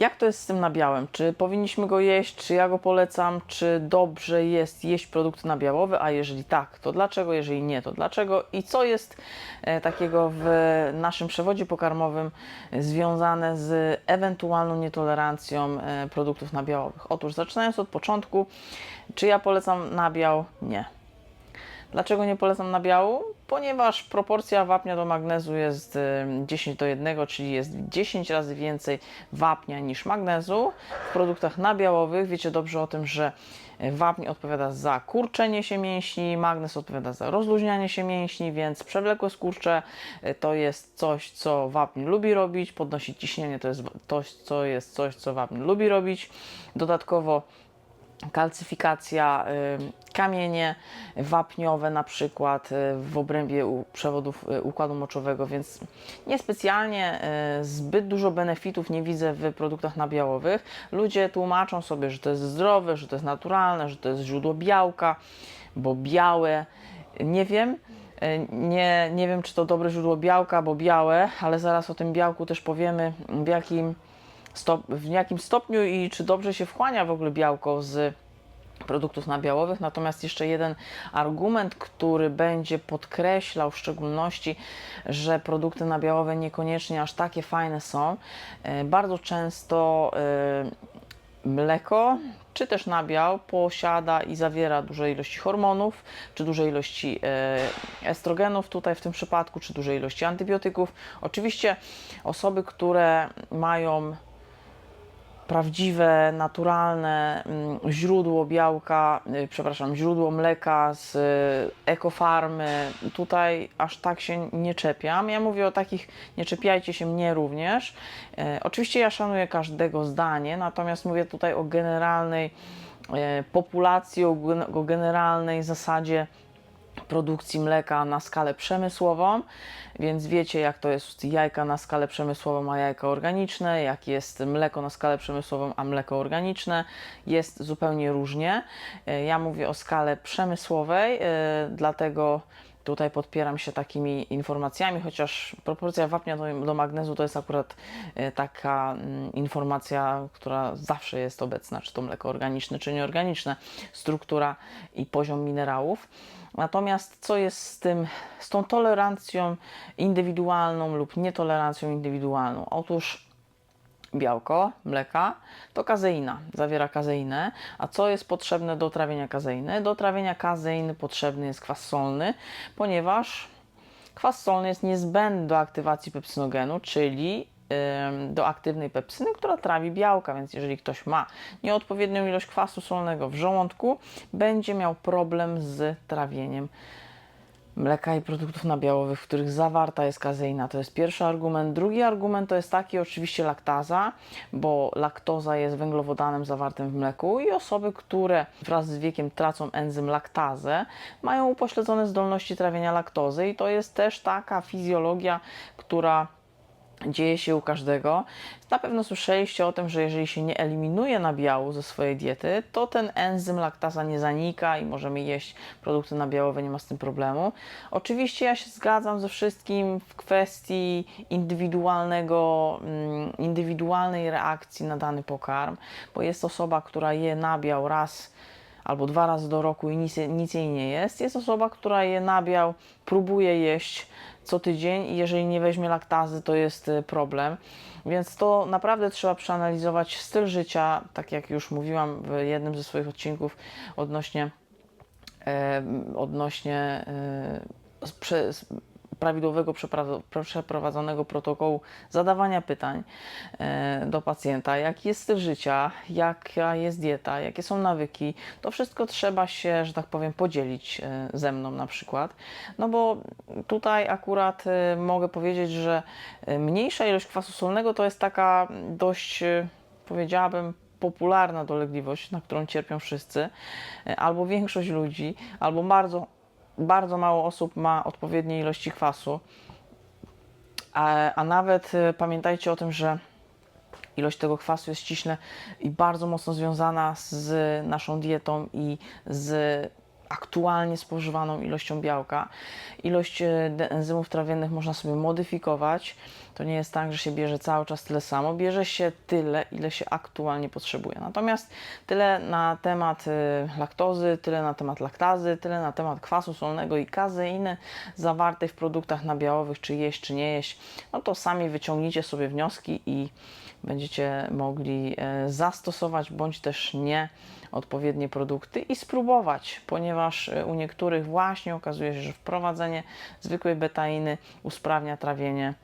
Jak to jest z tym nabiałem? Czy powinniśmy go jeść, czy ja go polecam, czy dobrze jest jeść produkty nabiałowe, a jeżeli tak, to dlaczego, jeżeli nie, to dlaczego i co jest e, takiego w naszym przewodzie pokarmowym związane z ewentualną nietolerancją e, produktów nabiałowych? Otóż zaczynając od początku, czy ja polecam nabiał? Nie. Dlaczego nie polecam nabiału? Ponieważ proporcja wapnia do magnezu jest y, 10 do 1, czyli jest 10 razy więcej wapnia niż magnezu. W produktach nabiałowych wiecie dobrze o tym, że y, wapń odpowiada za kurczenie się mięśni, magnez odpowiada za rozluźnianie się mięśni, więc przewlekłe skurcze y, to jest coś, co wapń lubi robić, podnosić ciśnienie to jest to, co jest coś, co wapń lubi robić. Dodatkowo kalcyfikacja, y, kamienie wapniowe na przykład y, w obrębie przewodów y, układu moczowego, więc niespecjalnie zbyt dużo benefitów nie widzę w produktach nabiałowych. Ludzie tłumaczą sobie, że to jest zdrowe, że to jest naturalne, że to jest źródło białka, bo białe, nie wiem. Nie, nie wiem, czy to dobre źródło białka, bo białe, ale zaraz o tym białku też powiemy, w jakim stop, w jakim stopniu i czy dobrze się wchłania w ogóle białko z produktów nabiałowych. Natomiast jeszcze jeden argument, który będzie podkreślał w szczególności, że produkty nabiałowe niekoniecznie aż takie fajne są. E, Bardzo często e, mleko czy też nabiał posiada i zawiera duże ilości hormonów, czy duże ilości e, estrogenów tutaj w tym przypadku, czy duże ilości antybiotyków. Oczywiście osoby, które mają prawdziwe, naturalne mm, źródło białka, y, przepraszam, źródło mleka z y, ekofarmy. Tutaj aż tak się nie czepiam. Ja mówię o takich, nie czepiajcie się mnie również. E, Oczywiście ja szanuję każdego zdanie, natomiast mówię tutaj o generalnej populacji, o generalnej zasadzie produkcji mleka na skalę przemysłową, więc wiecie jak to jest jajka na skalę przemysłową, a jajka organiczne, jak jest mleko na skalę przemysłową, a mleko organiczne, jest zupełnie różnie. E, Ja mówię o skale przemysłowej, e, dlatego tutaj podpieram się takimi informacjami, chociaż proporcja wapnia do, do magnezu to jest akurat e, taka mm, informacja, która zawsze jest obecna, czy to mleko organiczne, czy nieorganiczne, struktura i poziom minerałów. Natomiast co jest z tym, z tą tolerancją indywidualną lub nietolerancją indywidualną? Otóż białko mleka to kazeina, zawiera kazeinę. A co jest potrzebne do trawienia kazeiny? Do trawienia kazeiny potrzebny jest kwas solny, ponieważ kwas solny jest niezbędny do aktywacji pepsynogenu, czyli do aktywnej pepsyny, która trawi białka, więc jeżeli ktoś ma nieodpowiednią ilość kwasu solnego w żołądku, będzie miał problem z trawieniem mleka i produktów nabiałowych, w których zawarta jest kazeina. To jest pierwszy argument. Drugi argument to jest taki oczywiście laktaza, bo laktoza jest węglowodanem zawartym w mleku i osoby, które wraz z wiekiem tracą enzym laktazę, mają upośledzone zdolności trawienia laktozy i to jest też taka fizjologia, która dzieje się u każdego. Na pewno słyszeliście o tym, że jeżeli się nie eliminuje nabiału ze swojej diety, to ten enzym laktaza nie zanika i możemy jeść produkty nabiałowe, nie ma z tym problemu. Oczywiście ja się zgadzam ze wszystkim w kwestii indywidualnego, mm, indywidualnej reakcji na dany pokarm, bo jest osoba, która je nabiał raz albo dwa razy do roku i nic, nic jej nie jest. Jest osoba, która je nabiał, próbuje jeść co tydzień i jeżeli nie weźmie laktazy, to jest y, problem. Więc to naprawdę trzeba przeanalizować styl życia, tak jak już mówiłam w jednym ze swoich odcinków odnośnie, e, odnośnie e, prawidłowego przeprowadzonego protokołu zadawania pytań e, do pacjenta, jaki jest styl życia, jaka jest dieta, jakie są nawyki, to wszystko trzeba się, że tak powiem, podzielić e, ze mną na przykład. No bo tutaj akurat e, mogę powiedzieć, że mniejsza ilość kwasu solnego to jest taka dość, powiedziałabym, popularna dolegliwość, na którą cierpią wszyscy, albo większość ludzi, albo bardzo, bardzo mało osób ma odpowiednie ilości kwasu. A, a nawet e, pamiętajcie o tym, że ilość tego kwasu jest ściśle i bardzo mocno związana z naszą dietą i z aktualnie spożywaną ilością białka. Ilość e, enzymów trawiennych można sobie modyfikować. To nie jest tak, że się bierze cały czas tyle samo. Bierze się tyle, ile się aktualnie potrzebuje. Natomiast tyle na temat e, laktozy, tyle na temat laktazy, tyle na temat kwasu słonnego i kazeiny zawartej w produktach nabiałowych, czy jeść, czy nie jeść, no to sami wyciągnijcie sobie wnioski i będziecie mogli e, zastosować bądź też nie odpowiednie produkty i spróbować, ponieważ e, u niektórych właśnie okazuje się, że wprowadzenie zwykłej betainy usprawnia trawienie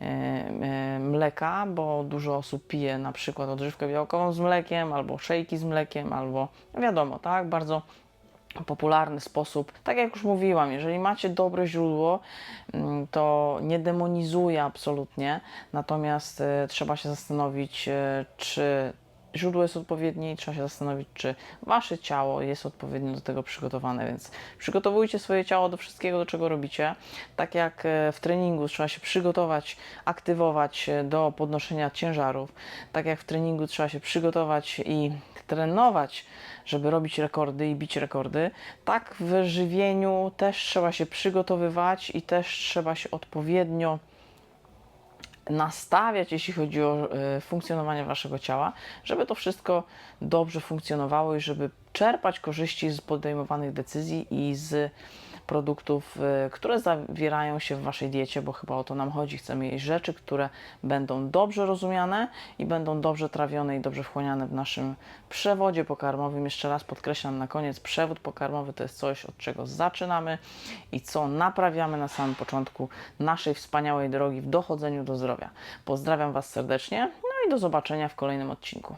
e, mleka, bo dużo osób pije na przykład odżywkę białkową z mlekiem, albo szejki z mlekiem, albo no wiadomo, tak, bardzo popularny sposób. Tak jak już mówiłam, jeżeli macie dobre źródło, mm, to nie demonizuję absolutnie, natomiast e, trzeba się zastanowić, e, czy źródło jest odpowiednie i trzeba się zastanowić, czy wasze ciało jest odpowiednio do tego przygotowane, więc przygotowujcie swoje ciało do wszystkiego, do czego robicie. Tak jak e, w treningu trzeba się przygotować, aktywować e, do podnoszenia ciężarów, tak jak w treningu trzeba się przygotować i trenować, żeby robić rekordy i bić rekordy, tak w żywieniu też trzeba się przygotowywać i też trzeba się odpowiednio nastawiać, jeśli chodzi o e, funkcjonowanie waszego ciała, żeby to wszystko dobrze funkcjonowało i żeby czerpać korzyści z podejmowanych decyzji i z produktów, e, które zawierają się w waszej diecie, bo chyba o to nam chodzi. Chcemy jeść rzeczy, które będą dobrze rozumiane i będą dobrze trawione i dobrze wchłaniane w naszym przewodzie pokarmowym. Jeszcze raz podkreślam na koniec, przewód pokarmowy to jest coś, od czego zaczynamy i co naprawiamy na samym początku naszej wspaniałej drogi w dochodzeniu do zdrowia. Pozdrawiam Was serdecznie, no i do zobaczenia w kolejnym odcinku.